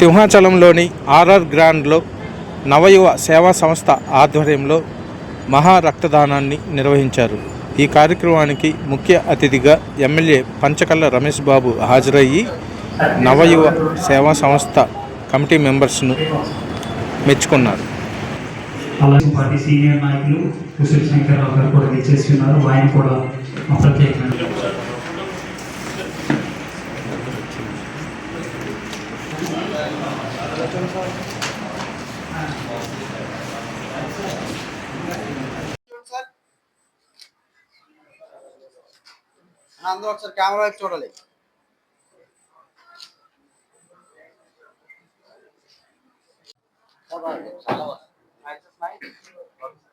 సింహాచలంలోని RR గ్రాండ్లో నవయువ సేవా సంస్థ ఆధ్వర్యంలో మహా రక్తదానాన్ని నిర్వహించారు. ఈ కార్యక్రమానికి ముఖ్య అతిథిగా ఎమ్మెల్యే పంచకల్ల రమేష్ బాబు హాజరయ్యి నవయువ సేవా సంస్థ కమిటీ మెంబర్స్ను మెచ్చుకున్నారు. అలాగే పార్టీ సీనియర్ నాయకులు కుశల్ శంకర్రావు గారు కూడా విచ్చేసి ఉన్నారు. ఆయన కూడా ప్రత్యేకంగా అందరూ ఒకసారి కెమెరా వైపు చూడాలి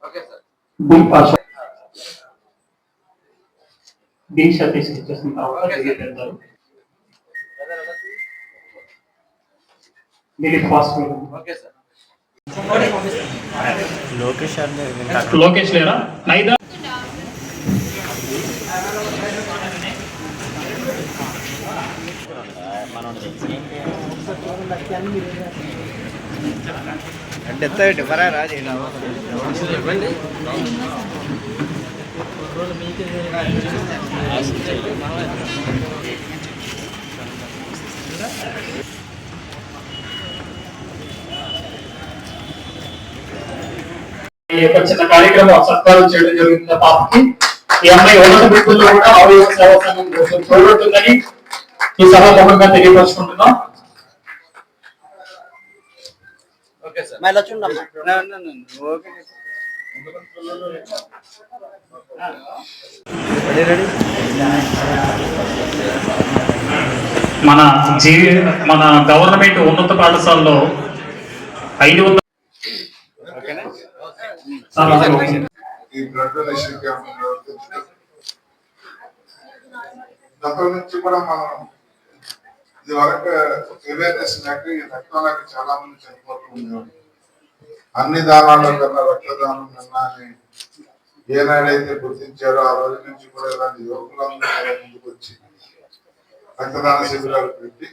okay sir B Pasha B Satish ఇచ్చేసిన తర్వాత లోకేష్ లేరా నైదా అంటే ఎత్త డిఫరా రాజు ఈ యొక్క చిన్న కార్యక్రమం సత్కారం చేయడం జరుగుతుంది ఆ పాపకి ఈ అమ్మాయి ఉన్నత వృత్తుల్లో కూడా సేవా సంఘం కోసం ఈ తెలియపరుచుకుంటున్నాం. రెడీ రెడీ మన జీవి మన గవర్నమెంట్ ఉన్నత పాఠశాలలో ఐదు ఈ బ్లడ్ డొనేషన్ క్యాంప్ గతం నుంచి కూడా మనం ఇది వరకు అవేర్నెస్ లేక ఈ రక్తం లేక చాలా మంది చనిపోతూ ఉండేవారు అన్ని దానాల్లో కన్నా రక్తదానం కన్నా అని ఏనాడైతే గుర్తించారో ఆ రోజు నుంచి కూడా ఇలాంటి యువకులందరూ ముందుకు వచ్చి రక్తదాన శిబిరాలు పెట్టి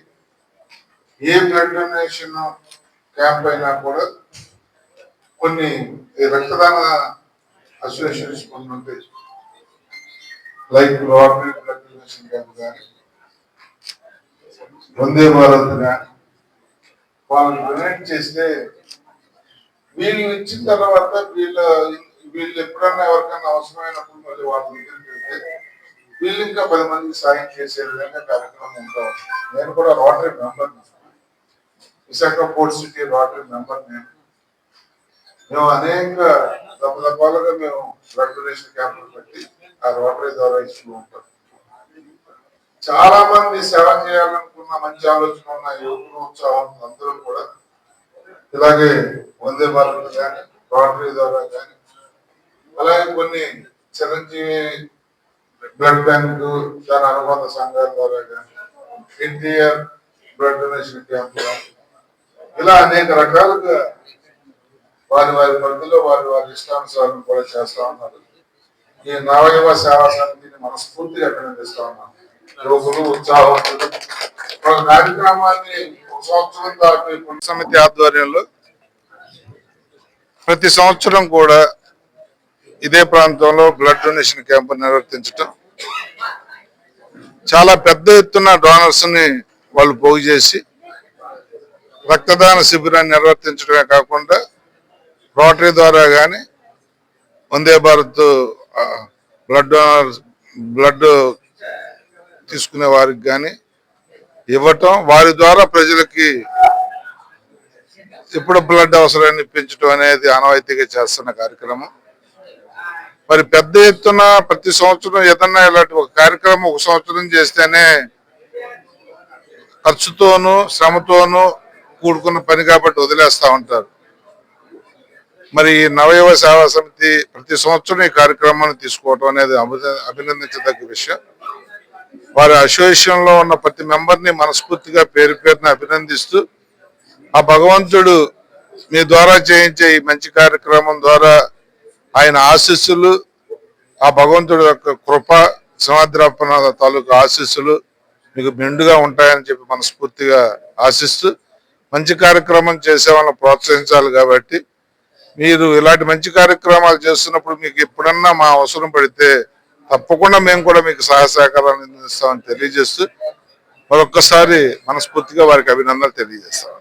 ఏ బ్లడ్ డొనేషన్ క్యాంప్ అయినా కూడా కొన్ని రక్తదాన అసోసియేషన్స్ కొన్ని ఉంటాయి. Like rotary blood donation camp కానీ వందే భారత్ కానీ వాళ్ళని డొనేట్ చేస్తే వీళ్ళు ఇచ్చిన తర్వాత వీళ్ళ వీళ్ళు ఎప్పుడన్నా ఎవరికైనా అవసరమైనప్పుడు మళ్ళీ వాళ్ళ దగ్గరికి వెళ్తే వీళ్ళు ఇంకా పది మందికి సాయం చేసే విధంగా కార్యక్రమం ఉంటా నేను కూడా rotary member Visakha port city rotary member నేను మేము అనేక దప్పదప్పాలుగా మేము బ్లడ్ డొనేషన్ క్యాంపులు పెట్టి ఆ రోటరీ ద్వారా ఇస్తూ ఉంటాం. చాలా మంది సేవ చేయాలనుకున్న మంచి ఆలోచన ఉన్న యువకులు ఉత్సాహం అందరూ కూడా ఇలాగే వందే భారత్ కానీ రోటరీ ద్వారా కానీ అలాగే కొన్ని చిరంజీవి బ్లడ్ బ్యాంక్ దాని అనుబంధ సంఘాల ద్వారా కానీ ఎన్టీఆర్ బ్లడ్ డొనేషన్ క్యాంప్ ఇలా అనేక రకాలుగా వారి వారి పరిధిలో వారి వారి ఇష్టానుసారం కూడా చేస్తా ఉన్నారు. ఈ నవయువ సేవా సమితిని మనస్ఫూర్తిగా అభినందిస్తా ఉన్నాను. యువకులు ఉత్సాహవంతులు ఒక కార్యక్రమాన్ని ఒక సంవత్సరం దాకా పుణ్య సమితి ఆధ్వర్యంలో ప్రతి సంవత్సరం కూడా ఇదే ప్రాంతంలో బ్లడ్ డొనేషన్ క్యాంప్ నిర్వర్తించటం చాలా పెద్ద ఎత్తున డోనర్స్ని వాళ్ళు పోగు చేసి రక్తదాన శిబిరాన్ని నిర్వర్తించడమే కాకుండా రోటరీ ద్వారా కానీ Vande Bharat blood donor blood తీసుకునే వారికి కానీ ఇవ్వటం వారి ద్వారా ప్రజలకి ఎప్పుడు బ్లడ్ అవసరాన్ని పెంచడం అనేది ఆనవాయితీగా చేస్తున్న కార్యక్రమం. మరి పెద్ద ఎత్తున ప్రతి సంవత్సరం ఏదన్నా ఇలాంటి ఒక కార్యక్రమం ఒక సంవత్సరం చేస్తేనే ఖర్చుతోనూ శ్రమతోనూ కూడుకున్న పని కాబట్టి వదిలేస్తూ ఉంటారు. మరి ఈ సేవా సమితి ప్రతి సంవత్సరం ఈ కార్యక్రమాన్ని తీసుకోవడం అనేది అభిన- అభినందించదగ్గ విషయం. వారి అసోసియేషన్లో ఉన్న ప్రతి మెంబర్ని మనస్ఫూర్తిగా పేరు పేరుని అభినందిస్తూ ఆ భగవంతుడు మీ ద్వారా చేయించే ఈ మంచి కార్యక్రమం ద్వారా ఆయన ఆశీస్సులు ఆ భగవంతుడి యొక్క కృప సమాద్రపన తాలూకు ఆశీస్సులు మీకు మెండుగా ఉంటాయని చెప్పి మనస్ఫూర్తిగా ఆశిస్తూ మంచి కార్యక్రమం చేసే వాళ్ళని ప్రోత్సహించాలి కాబట్టి మీరు ఇలాంటి మంచి కార్యక్రమాలు చేస్తున్నప్పుడు మీకు ఎప్పుడన్నా మా అవసరం పడితే తప్పకుండా మేము కూడా మీకు సహాయ సహకారాలు అందిస్తామని తెలియజేస్తూ మరొక్కసారి మనస్ఫూర్తిగా వారికి అభినందనలు తెలియజేస్తాం